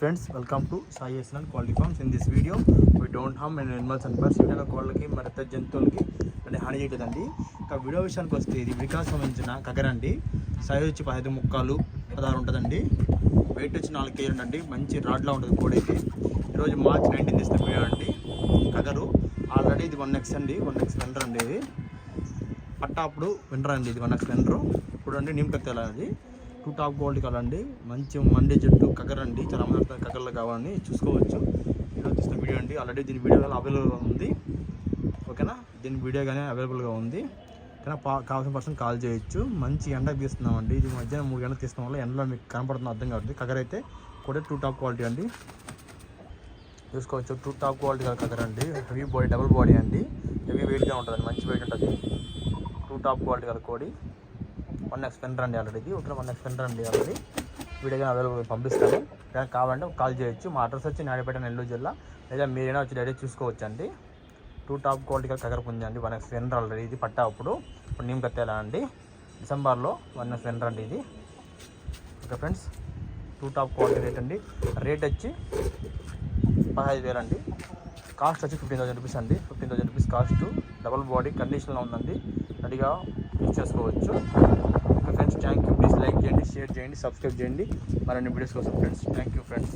Friends welcome to Sai SN quality farms in this video we don't harm and animals and purse వీడియోలో కోళ్ళకి మరి ఇతర జంతువులకి అంటే హాని చేయలేదండి ఇక వీడియో విషయానికి వస్తే ఇది వికాస్ సంబంధించిన కగరండి. సైజ్ వచ్చి పదహైదు ముక్కాలు పదహారు ఉంటుందండి. వెయిట్ వచ్చి నాలుగు కేజీలు ఉండండి మంచి రాడ్లా ఉంటుంది కోడైతే అయితే. ఈరోజు మార్చ్ నైన్టీన్ తీసిన వీడియో అండి. కగరు ఆల్రెడీ ఇది వన్ ఎక్స్ అండి. వన్ ఎక్స్ వెండర్ అండి ఇది. పట్టా అప్పుడు వినరా అండి ఇది వన్ ఎక్స్ వెండరు. ఇప్పుడు అండి నీమ్ కత్తెల అది టూ టాప్ క్వాలిటీ కలండి మంచి మండే జట్టు కగరండి. చాలా మంది అంటారు కావాలని చూసుకోవచ్చు. ఈరోజు తీసిన వీడియో అండి. ఆల్రెడీ దీని వీడియో అవైలబుల్గా ఉంది. ఓకేనా? దీని వీడియో కానీ అవైలబుల్గా ఉంది. కానీ పా- కావాల్సిన పర్సన్ కాల్ చేయొచ్చు. మంచి ఎండకు తీస్తున్నామండి. ఇది మధ్యాహ్నం మూడు గంటలకు తీస్తున్నాం వల్ల ఎండలో మీకు కనపడుతుంది అర్థం కాదు కగర్ అయితే కూడా టూ టాప్ క్వాలిటీ అండి. చూసుకోవచ్చు. టూ టాప్ క్వాలిటీ కగర్ అండి. హెవీ బాడీ డబుల్ బాడీ అండి. హెవీ వెయిట్గా ఉంటుంది మంచి వెయిట్ ఉంటుంది. టూ టాప్ క్వాలిటీ కల కోడి. వన్ ఎక్స్ పెన్ రండి ఆల్రెడీ ఇది ఒకటి వన్ ఎక్స్ పెన్ రండి ఆల్రెడీ వీడియో అవైలబుల్ పంపిస్తాను. కానీ కావాలంటే కాల్ చేయొచ్చు. మా అడ్రస్ వచ్చి నాయుడుపేట నెల్లూరు జిల్లా. లేదా మీరైనా వచ్చి డైరెక్ట్ చూసుకోవచ్చు అండి టూ టాప్ క్వాలిటీ కగర్ ఉంది వన్ ఎక్స్ పెన్ ఆల్రెడీ ఇది పట్టా అప్పుడు. ఇప్పుడు నీమ్ కత్తేలా అండి. డిసెంబర్లో వన్ ఎక్స్ పెన్ రండి ఇది. Okay friends. Two top quality rate అండి. రేట్ వచ్చి పదహైదు వేలు అండి. కాస్ట్ వచ్చి ఫిఫ్టీన్ థౌసండ్ రూపీస్ అండి. Fifteen thousand rupees cost double body కండిషన్లో ఉందండి. రెడీగా యూజ్ చేసుకోవచ్చు. Friends thank you please like చేయండి షేర్ చేయండి సబ్స్క్రైబ్ చేయండి. మరిన్ని వీడియోస్ కోసం ఫ్రెండ్స్ థ్యాంక్ యూ ఫ్రెండ్స్